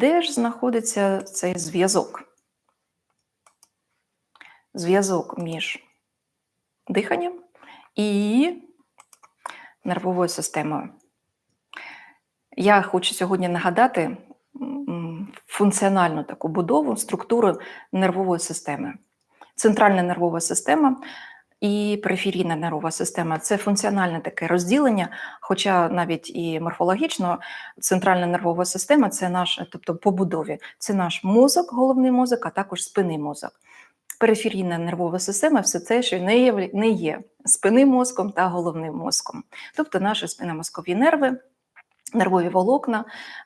Де ж знаходиться цей зв'язок? Зв'язок між диханням і нервовою системою. Я хочу сьогодні нагадати функціональну таку будову, структуру нервової системи. Центральна нервова система і периферійна нервова система це функціональне таке розділення, хоча навіть і морфологічно центральна нервова система це наш, тобто по будові, це наш мозок, головний мозок, а також спинний мозок. Периферійна нервова система все це, що не є, не є спинним мозком та головним мозком, тобто наші спинномозкові нерви нервові волокна,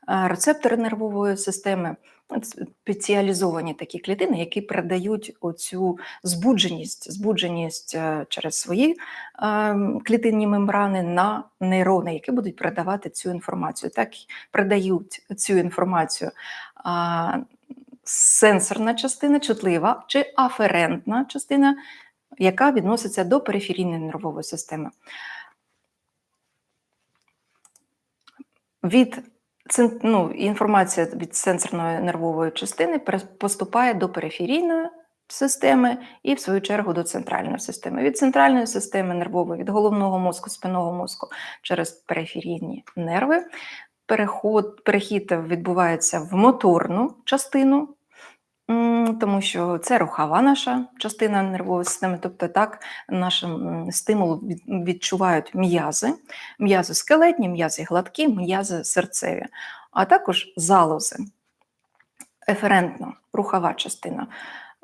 е, рецептори нервової системи, спеціалізовані такі клітини, які передають оцю збудженість, збудженість е, через свої е, клітинні мембрани на нейрони, які будуть передавати цю інформацію. Так передають цю інформацію сенсорна частина, чутлива чи аферентна частина, яка відноситься до периферійної нервової системи. від ну, інформація від сенсорної нервової частини поступає до периферійної системи і, в свою чергу, до центральної системи. Від центральної системи нервової, від головного мозку, спинного мозку через периферійні нерви. Переход, Перехід відбувається в моторну частину тому що це рухова наша частина нервової системи, тобто так наш стимул відчувають м'язи, м'язи скелетні, м'язи гладкі, м'язи серцеві, а також залози, еферентна рухова частина.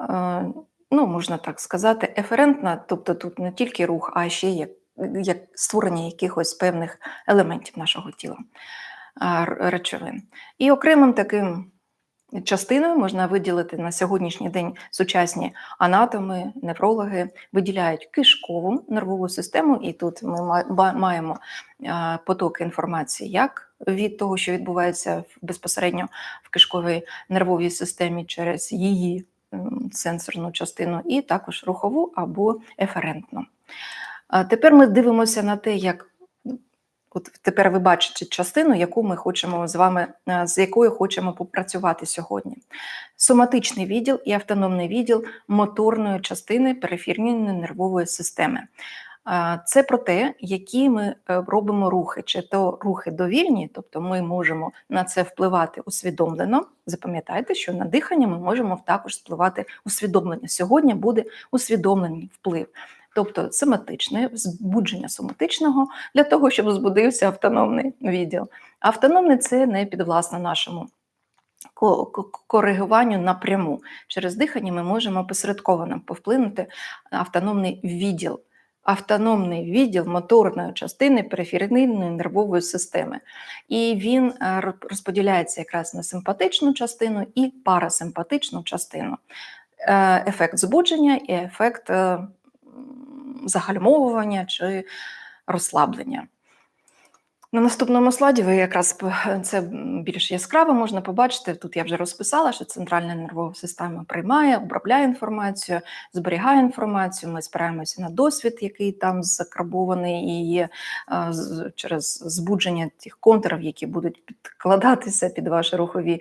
Е, ну, Можна так сказати, еферентна, тобто тут не тільки рух, а ще є як створення якихось певних елементів нашого тіла речовин. І окремим таким частиною можна виділити на сьогоднішній день сучасні анатоми, неврологи виділяють кишкову нервову систему, і тут ми маємо потоки інформації як від того, що відбувається безпосередньо в кишковій нервовій системі через її сенсорну частину, і також рухову або еферентну. Тепер ми дивимося на те, як От тепер ви бачите частину, яку ми хочемо з вами, е, з якою хочемо попрацювати сьогодні. Соматичний відділ і автономний відділ моторної частини периферійної нервової системи. Це про те, які ми е, робимо рухи, чи то рухи довільні, тобто ми можемо на це впливати усвідомлено. Запам'ятайте, що на дихання ми можемо також впливати усвідомлено. Сьогодні буде усвідомлений вплив тобто соматичне, збудження соматичного для того, щоб збудився автономний відділ. Автономний це не підвласно нашому. Коригуванню напряму через дихання ми можемо посередковано повплинути автономний відділ, автономний відділ моторної частини периферійної нервової системи. І він е, розподіляється якраз на симпатичну частину і парасимпатичну частину. Е, ефект збудження і ефект е, загальмовування чи розслаблення. На наступному слайді ви якраз це більш яскраво можна побачити. Тут я вже розписала, що центральна нервова система приймає, обробляє інформацію, зберігає інформацію. Ми спираємося на досвід, який там закарбований і є через збудження тих контурів, які будуть підкладатися під ваші рухові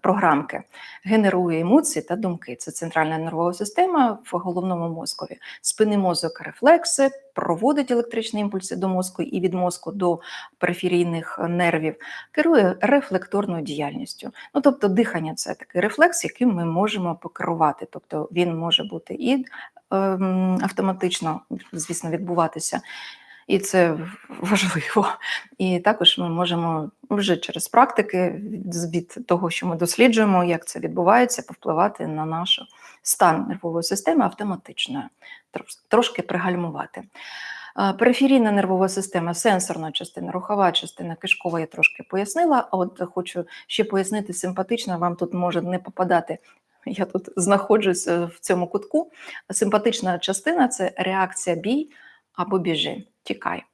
програмки. Генерує емоції та думки. Це центральна нервова система в головному мозкові. Спинний мозок, рефлекси проводить електричні імпульси до мозку і від мозку до периферійних нервів, керує рефлекторною діяльністю. Ну, Тобто дихання це такий рефлекс, яким ми можемо покерувати. Тобто він може бути і ем, автоматично, звісно, відбуватися. І це важливо. І також ми можемо вже через практики від того, що ми досліджуємо, як це відбувається, повпливати на наш стан нервової системи автоматично, трошки пригальмувати. Периферійна нервова система, сенсорна частина, рухова частина, кишкова я трошки пояснила. А от хочу ще пояснити симпатично, вам тут може не попадати. Я тут знаходжусь в цьому кутку. Симпатична частина це реакція бій або біжи, тікай.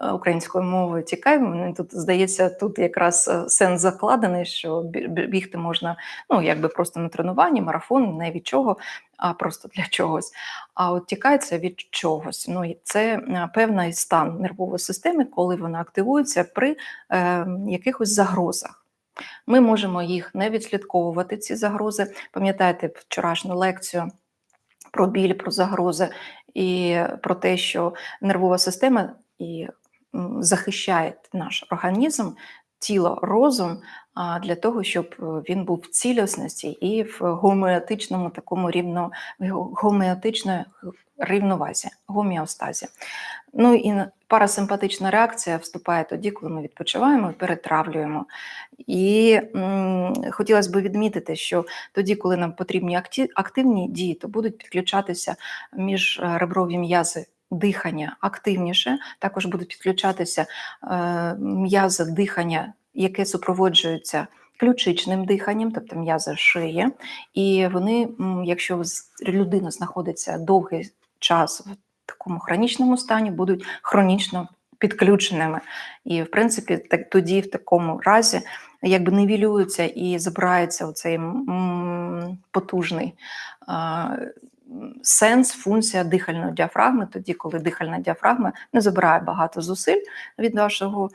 Е, українською мовою тікай. Мені тут здається, тут якраз е, сенс закладений, що бігти можна ну якби просто на тренуванні, марафон, не від чого, а просто для чогось. А от тікай це від чогось. Ну це е, певний стан нервової системи, коли вона активується при е, якихось загрозах. Ми можемо їх не відслідковувати, ці загрози. Пам'ятаєте вчорашню лекцію про біль, про загрози і про те, що нервова система і захищає наш організм, тіло, розум для того, щоб е, він був в цілісності і в гомеотичному такому рівно гомеотичної рівновазі, гомеостазі. Ну і парасимпатична реакція вступає тоді, коли ми відпочиваємо перетравлюємо. І м, хотілося б відмітити, що тоді, коли нам потрібні активні дії, то будуть підключатися міжреброві м'язи дихання активніше, також будуть підключатися е, м'язи дихання, яке супроводжується ключичним диханням, тобто м'язи шиї. І вони, якщо людина знаходиться довгий час в такому хронічному стані, будуть хронічно підключеними. І, в принципі, так тоді в такому разі якби нивелюється і забирається оцей потужний сенс, функція дихальної діафрагми, тоді, коли дихальна діафрагма не забирає багато зусиль від вашого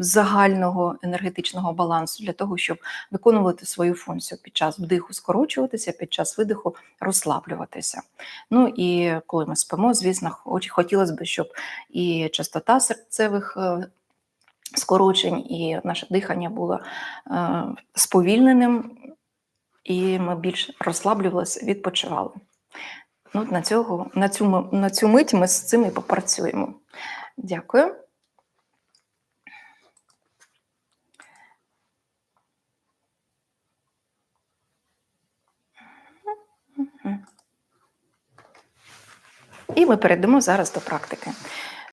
загального енергетичного балансу для того, щоб виконувати свою функцію під час вдиху скорочуватися, під час видиху розслаблюватися. Ну і коли ми спимо, звісно, хотілося б, щоб і частота серцевих е, скорочень, і наше дихання було е, сповільненим, і ми більш розслаблювалися, відпочивали. Ну, на, цього, на, цю, на цю мить ми з цим і попрацюємо. Дякую. І ми перейдемо зараз до практики.